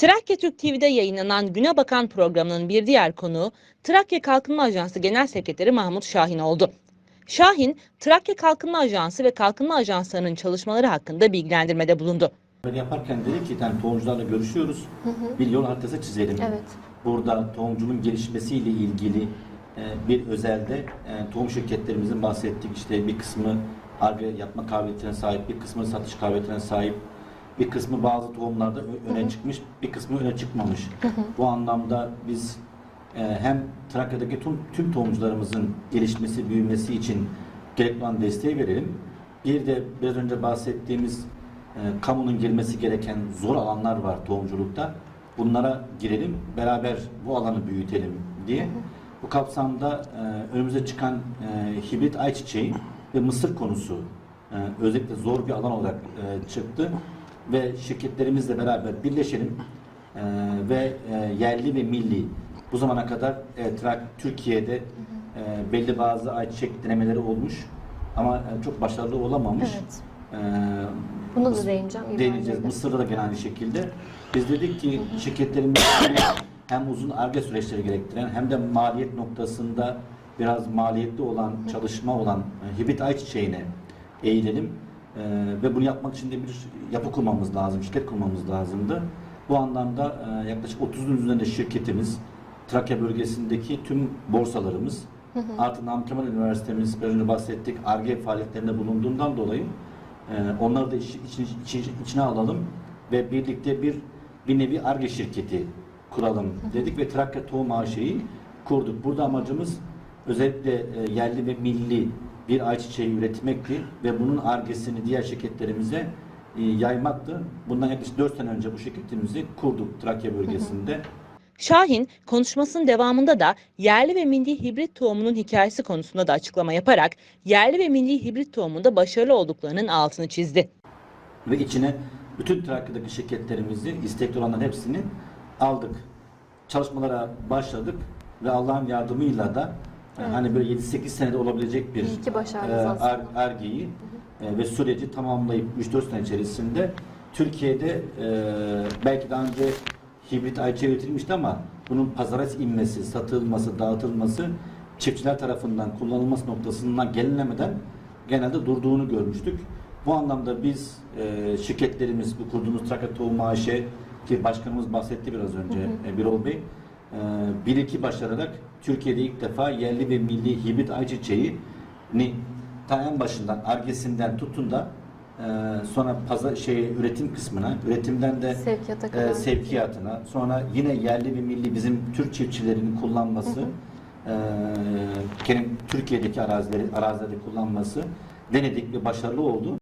Trakya Türk TV'de yayınlanan Güne Bakan programının bir diğer konuğu Trakya Kalkınma Ajansı Genel Sekreteri Mahmut Şahin oldu. Şahin, Trakya Kalkınma Ajansı ve Kalkınma Ajanslarının çalışmaları hakkında bilgilendirmede bulundu. Böyle yaparken dedik ki yani tohumcularla görüşüyoruz. Bir yol haritası çizelim. Evet. Burada tohumculuğun gelişmesiyle ilgili e, bir özelde e, tohum şirketlerimizin bahsettik. İşte bir kısmı arge yapma kabiliyetine sahip, bir kısmı satış kabiliyetine sahip, bir kısmı bazı tohumlarda öne çıkmış, bir kısmı öne çıkmamış. Bu anlamda biz e, hem Trakya'daki tüm, tüm tohumcularımızın gelişmesi, büyümesi için gerekli olan desteği verelim. Bir de biraz önce bahsettiğimiz e, kamunun girmesi gereken zor alanlar var tohumculukta. Bunlara girelim, beraber bu alanı büyütelim diye. Bu kapsamda e, önümüze çıkan e, hibrit ayçiçeği ve mısır konusu e, özellikle zor bir alan olarak e, çıktı ve şirketlerimizle beraber birleşelim e, ve e, yerli ve milli bu zamana kadar e, Trak- Türkiye'de e, belli bazı ayçiçek denemeleri olmuş ama e, çok başarılı olamamış. Evet. E, Buna da değineceğim. Değineceğiz. Mısır'da da gene aynı şekilde. Biz dedik ki şirketlerimiz hem uzun arge süreçleri gerektiren hem de maliyet noktasında biraz maliyetli olan, çalışma olan e, hibrit ayçiçeğine eğilelim. E, ve bunu yapmak için de bir yapı kurmamız lazım, şirket kurmamız lazımdı. Bu anlamda e, yaklaşık 30'un üzerinde şirketimiz, Trakya bölgesindeki tüm borsalarımız, artı Namık Kemal Üniversitemiz, biraz önce bahsettik, ARGE faaliyetlerinde bulunduğundan dolayı ee, onları da iş- için, için- içine alalım ve birlikte bir bir nevi ARGE şirketi kuralım dedik ve Trakya Tohum AŞ'yi kurduk. Burada amacımız özellikle e, yerli ve milli bir ayçiçeği üretmekti ve bunun ARGE'sini diğer şirketlerimize e, yaymaktı. Bundan yaklaşık 4 sene önce bu şirketimizi kurduk Trakya bölgesinde. Şahin, konuşmasının devamında da yerli ve milli hibrit tohumunun hikayesi konusunda da açıklama yaparak yerli ve milli hibrit tohumunda başarılı olduklarının altını çizdi. ve içine bütün Trakya'daki şirketlerimizi, istekli olanların hepsini aldık. Çalışmalara başladık ve Allah'ın yardımıyla da e, hani böyle 7-8 senede olabilecek bir İyi ki başardınız e, aslında. ar- argeyi e, ve süreci tamamlayıp 3-4 sene içerisinde Türkiye'de e, belki daha önce hibrit ayçiçeği üretilmişti ama bunun pazara inmesi, satılması, dağıtılması çiftçiler tarafından kullanılması noktasından gelinemeden genelde durduğunu görmüştük. Bu anlamda biz e, şirketlerimiz, bu kurduğumuz Trakya Tohum AŞ ki başkanımız bahsetti biraz önce e, Birol Bey, e, bir iki başararak Türkiye'de ilk defa yerli ve milli hibrit ayçiçeğini ta en başından argesinden tutun da e, sonra pazar şey üretim kısmına, üretimden de Sevkiyata e, sevkiyatına, sonra yine yerli ve milli bizim Türk çiftçilerinin kullanması, e, kendi Türkiye'deki arazileri arazilerde kullanması denedik ve başarılı oldu.